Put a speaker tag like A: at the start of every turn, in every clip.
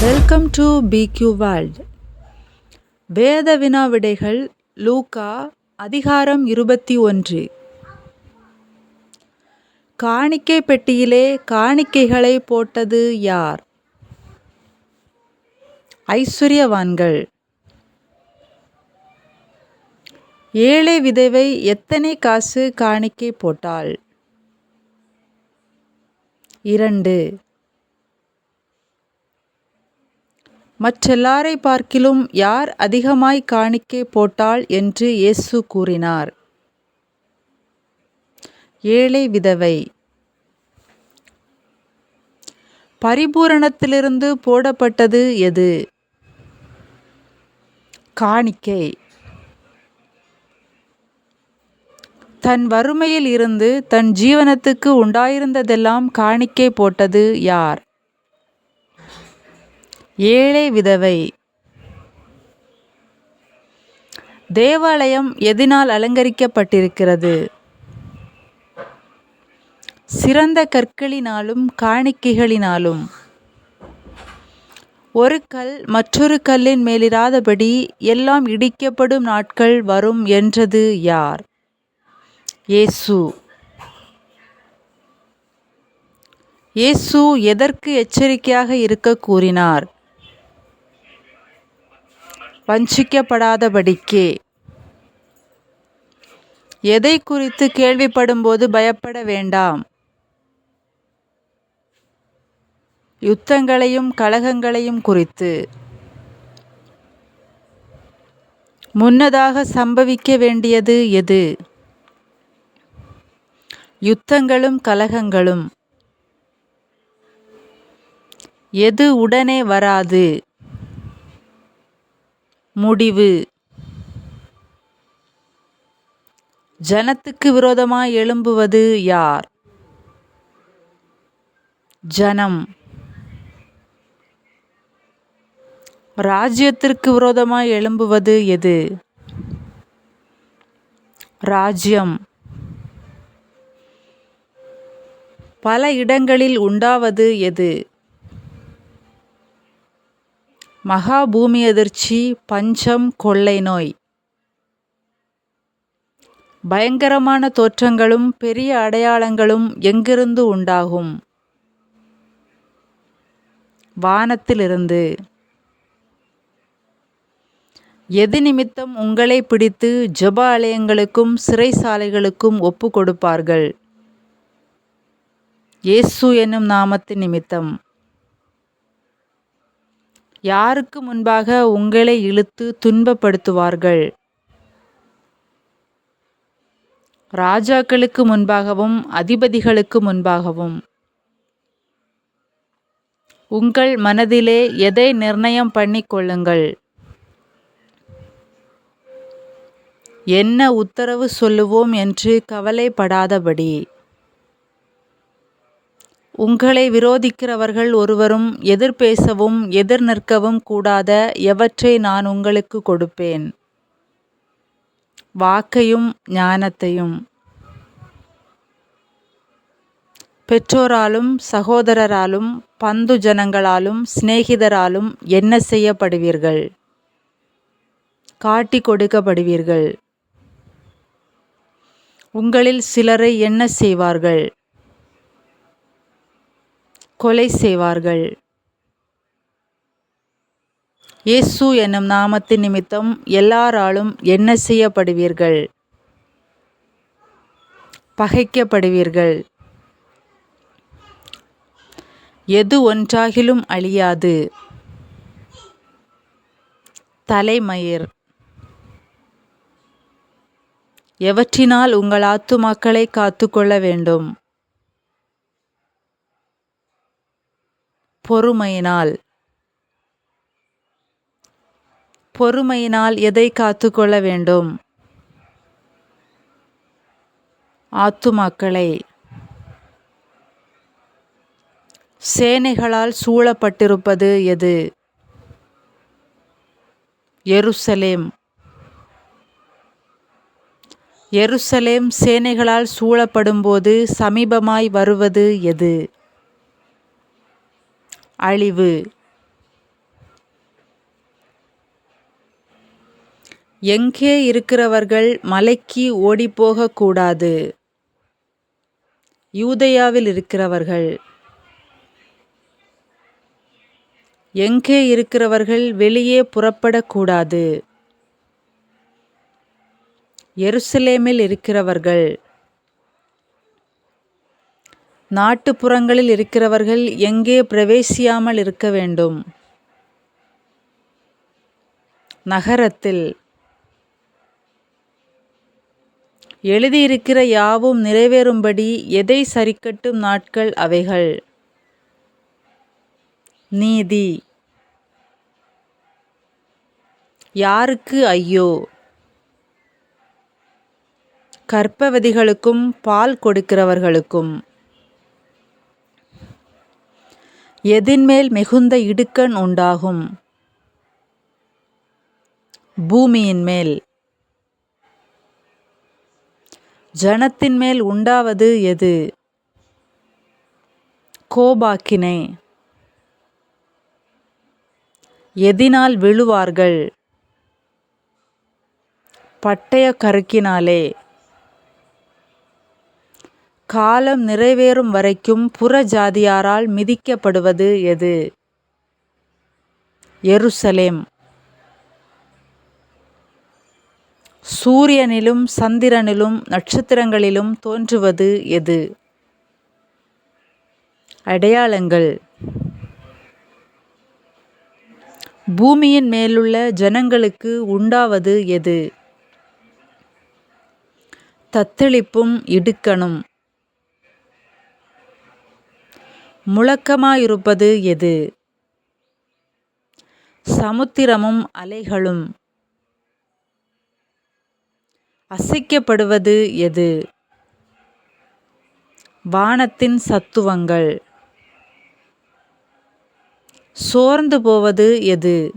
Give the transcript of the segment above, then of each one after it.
A: Welcome to பிக்யூ world வேத வினா விடைகள் லூகா அதிகாரம் இருபத்தி ஒன்று. காணிக்கை பெட்டியிலே காணிக்கைகளை போட்டது யார்? ஐஸ்வர்யவான்கள். ஏழை விதவை எத்தனை காசு காணிக்கை போட்டாள்? இரண்டு. மற்றெல்லாரை பார்க்கிலும் யார் அதிகமாய் காணிக்கை போட்டாள் என்று இயேசு கூறினார். ஏழை விதவை. பரிபூரணத்திலிருந்து போடப்பட்டது எது? காணிக்கை. தன் வறுமையில் இருந்து தன் ஜீவனத்துக்கு உண்டாயிருந்ததெல்லாம் காணிக்கை போட்டது யார்? ஏழை விதவை. தேவாலயம் எதினால் அலங்கரிக்கப்பட்டிருக்கிறது. சிறந்த கற்களினாலும் காணிக்கைகளினாலும். ஒரு கல் மற்றொரு கல்லின் மேலிராதபடி எல்லாம் இடிக்கப்படும் நாட்கள் வரும் என்றது யார்? இயேசு. இயேசு எதற்கு எச்சரிக்கையாக இருக்க கூறினார்? வஞ்சிக்கப்படாதபடிக்கே. எதை குறித்து கேள்விப்படும்போது பயப்பட வேண்டாம். யுத்தங்களையும் கலகங்களையும் குறித்து. முன்னதாக சம்பவிக்க வேண்டியது எது? யுத்தங்களும் கலகங்களும். எது உடனே வராது. முடிவு. ஜனத்துக்கு விரோதமாய் எழும்புவது யார்? ஜனம். ராஜ்யத்திற்கு விரோதமாய் எழும்புவது எது? ராஜ்யம். பல இடங்களில் உண்டாவது எது? மகா பூமி அதிர்ச்சி பஞ்சம் கொள்ளை நோய். பயங்கரமான தோற்றங்களும் பெரிய அடையாளங்களும் எங்கிருந்து உண்டாகும்? வானத்திலிருந்து. எது நிமித்தம் உங்களை பிடித்து ஜப ஆலயங்களுக்கும் சிறைசாலைகளுக்கும் ஒப்பு கொடுப்பார்கள்? இயேசு என்னும் நாமத்தின் நிமித்தம். யாருக்கு முன்பாக உங்களை இழுத்து துன்பப்படுத்துவார்கள்? ராஜாக்களுக்கு முன்பாகவும் அதிபதிகளுக்கு முன்பாகவும். உங்கள் மனதிலே எதை நிர்ணயம் பண்ணிக்கொள்ளுங்கள் என்ன உத்தரவு சொல்லுவோம் என்று கவலைப்படாதபடி. உங்களை விரோதிக்கிறவர்கள் ஒருவரும் எதிர்பேசவும் எதிர் நிற்கவும் கூடாத எவற்றை நான் உங்களுக்கு கொடுப்பேன்? வாக்கையும் ஞானத்தையும். பெற்றோராலும் சகோதரராலும் பந்து ஜனங்களாலும் சிநேகிதராலும் என்ன செய்யப்படுவீர்கள்? காட்டி கொடுக்கப்படுவீர்கள். உங்களில் சிலரை என்ன செய்வார்கள்? கொலை செய்வார்கள். இயேசு என்னும் நாமத்தின் நிமித்தம் எல்லாராலும் என்ன செய்யப்படுவீர்கள்? பகைக்கப்படுவீர்கள். எது ஒன்றாகிலும் அழியாது. தலைமயிர். எவற்றினால் உங்கள் ஆத்துமாக்களை காத்துக்கொள்ள வேண்டும்? பொறுமையினால். பொறுமையினால் எதை காத்துக்கொள்ள வேண்டும்? ஆத்துமாக்களை. சேனைகளால் சூழப்பட்டிருப்பது எது? எருசலேம். எருசலேம் சேனைகளால் சூழப்படும்போது சமீபமாய் வருவது எது? அழிவு. எங்கே இருக்கிறவர்கள் மலைக்கு ஓடிப்போகக்கூடாது யூதயாவில் இருக்கிறவர்கள். எங்கே இருக்கிறவர்கள் வெளியே புறப்படக்கூடாது எருசலேமில் இருக்கிறவர்கள். நாட்டுப்புறங்களில் இருக்கிறவர்கள் எங்கே பிரவேசியாமல் இருக்க வேண்டும்? நகரத்தில். எழுதியிருக்கிற யாவும் நிறைவேறும்படி எதை சரிக்கட்டும் நாட்கள் அவைகள்? நீதி. யாருக்கு ஐயோ? கற்பவதிகளுக்கும் பால் கொடுக்கிறவர்களுக்கும். எதின்மேல் மிகுந்த இடுக்கண் உண்டாகும். பூமியின் மேல் ஜனத்தின் மேல் உண்டாவது எது? கோபாக்கினை. எதினால் விழுவார்கள். பட்டய கருக்கினாலே. காலம் நிறைவேறும் வரைக்கும் புற ஜாதியாரால் மிதிக்கப்படுவது எது? எருசலேம். சூரியனிலும் சந்திரனிலும் நட்சத்திரங்களிலும் தோன்றுவது எது? அடையாளங்கள். பூமியின் மேலுள்ள ஜனங்களுக்கு உண்டாவது எது? தத்தளிப்பும் இடுக்கணும். முழக்கமாயிருப்பது எது? சமுத்திரமும் அலைகளும் அசைக்கப்படுவது எது? வானத்தின் சத்துவங்கள். சோர்ந்து போவது எது?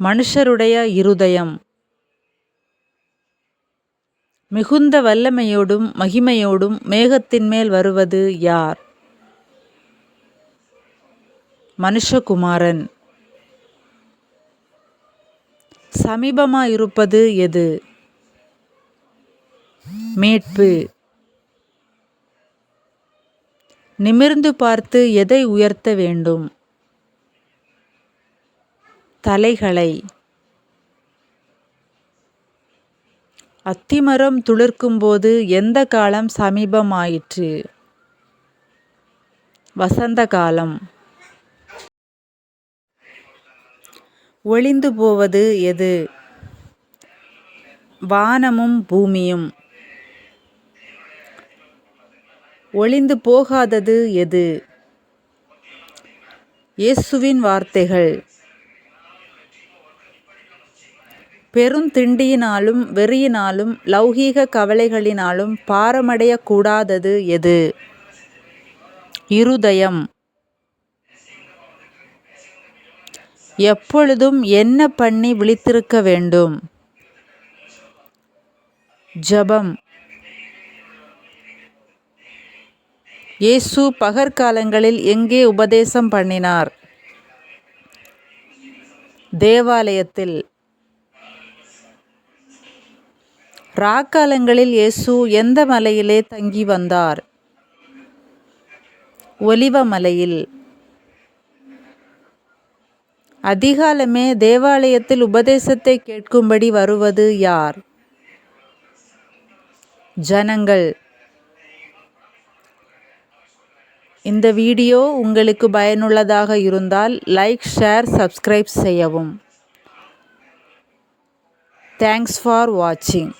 A: மனுஷருடைய இருதயம். மிகுந்த வல்லமையோடும் மகிமையோடும் மேகத்தின் மேல் வருவது யார்? மனுஷகுமாரன். சமீபமாயிருப்பது எது? மீட்பு. நிமிர்ந்து பார்த்து எதை உயர்த்த வேண்டும்? தலைகளை. அத்திமரம் துளிர்க்கும்போது எந்த காலம் சமீபமாயிற்று? வசந்த காலம். ஒளிந்து போவது எது? வானமும் பூமியும். ஒளிந்து போகாதது எது? இயேசுவின் வார்த்தைகள். பெருந்திண்டியினாலும் வெறியினாலும் லௌகீக கவலைகளினாலும் பாரமடையக்கூடாதது எது? இருதயம். எப்பொழுதும் என்ன பண்ணி விழித்திருக்க வேண்டும்? ஜபம். இயேசு பகற்காலங்களில் எங்கே உபதேசம் பண்ணினார்? தேவாலயத்தில். ராக்காலங்களில் இயேசு எந்த மலையிலே தங்கி வந்தார்? ஒலிவ மலையில். அதிகாலமே தேவாலயத்தில் உபதேசத்தை கேட்கும்படி வருவது யார்? ஜனங்கள். இந்த வீடியோ உங்களுக்கு பயனுள்ளதாக இருந்தால் லைக் ஷேர் சப்ஸ்கிரைப் செய்யவும். தேங்க்ஸ் ஃபார் வாட்சிங்.